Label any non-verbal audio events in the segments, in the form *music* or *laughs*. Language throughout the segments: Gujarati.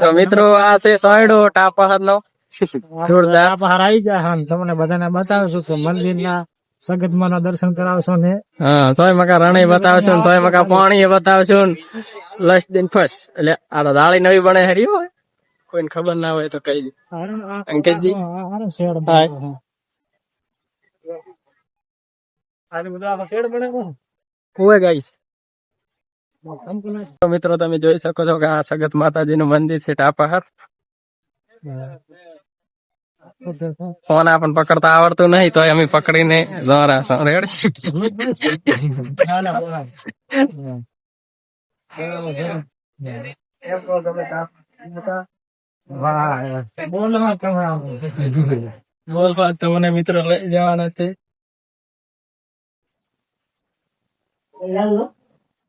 તો મિત્રો આ છે સોયડો ટાપા નો જોરદાર. બહાર આવી જાય હા તમને બધાને બતાવશું કે મંદિરના સગતમાં દર્શન કરાવશો ને. હા તોય મકા રણે બતાવશો ને તોય મકા પાણી બતાવશો ને. લસ દિન ફર્સ્ટ. એટલે આ તો દાળી નવી બને હરી હોય. કોઈને ખબર ના હોય તો કહી દે. અંકિતજી. હાય. હોય ગાઈસ તો મિત્રો તમે જોઈ શકો છો કે આ સગત માતાજી નું મંદિર છે ટાપાહર ફોન આપણને પકડતા આવડતું નહીં તો અમે પકડીને દ્વારા રેડ બોલ વાત તમને મિત્રો લઈ જવાના છે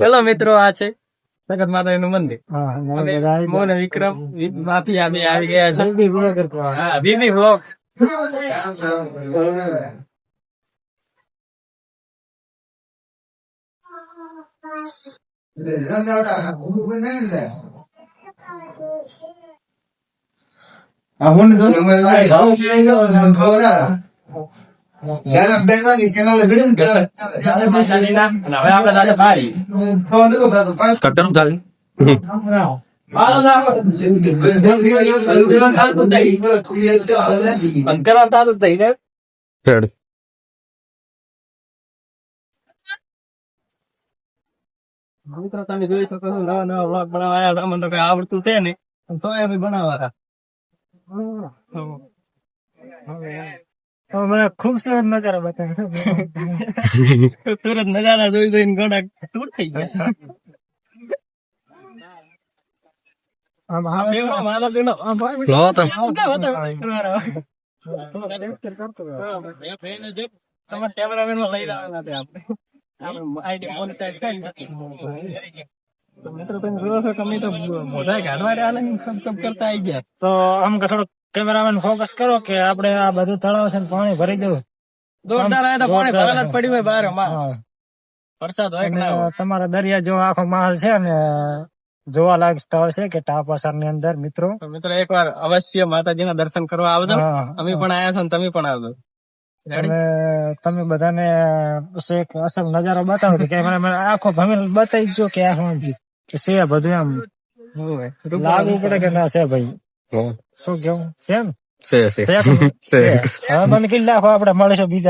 હેલો મિત્રો આ છે જગત માતા નું મંદિર મોને વિક્રમ માફી યાદી આવી ગયા છે. હા બીબી વ્લોગ કટન ચાલે તમે જોઈ શકો છો નવા નવા વ્લોગ બનાવાયા હતા મને તો કઈ આવડતું છે ને તો એ બી મને ખૂબસૂરત નજારો બતાવ્યો. *laughs* સુરત નજારા જોઈ જોઈને ગોડા ટૂર થઈ ગયા. મિત્રો તમે જોવો છો તો મોઢા કાઢવા રહ્યા કરતા આવી ગયા. તો આમ કે થોડો કેમેરામેન ફોકસ કરો કે આપણે આ બધું તળાવ છે ને પાણી ભરી દઉં જોરદાર આવ્યા તો પાણી ભરેલા જ પડ્યું હોય બહાર અમાર હા. વરસાદ હોય કે ના અને હોય તમારા દરિયા જેવો આખો માહોલ છે ને જોવાલાયક સ્થળ છે કે ટાપાસર ની અંદર મિત્રો તો મિત્રો એકવાર અવશ્ય માતાજીના દર્શન કરવા આવજો હા. અમે પણ આયા છો ને તમે પણ આવજો Ready? અને તમે બધાને બસ એક અસલ નજારો બતાવો તો કેમેરામેન આખો ભમીને બતાવી જો કે આખો આમ કે છે બધું આમ હોય. લાગવું પડે કે ના છે ભાઈ હો. શું કેવું? છે ને છે. હવે *laughs* મને કેટલા આપડે મળીશું બીજા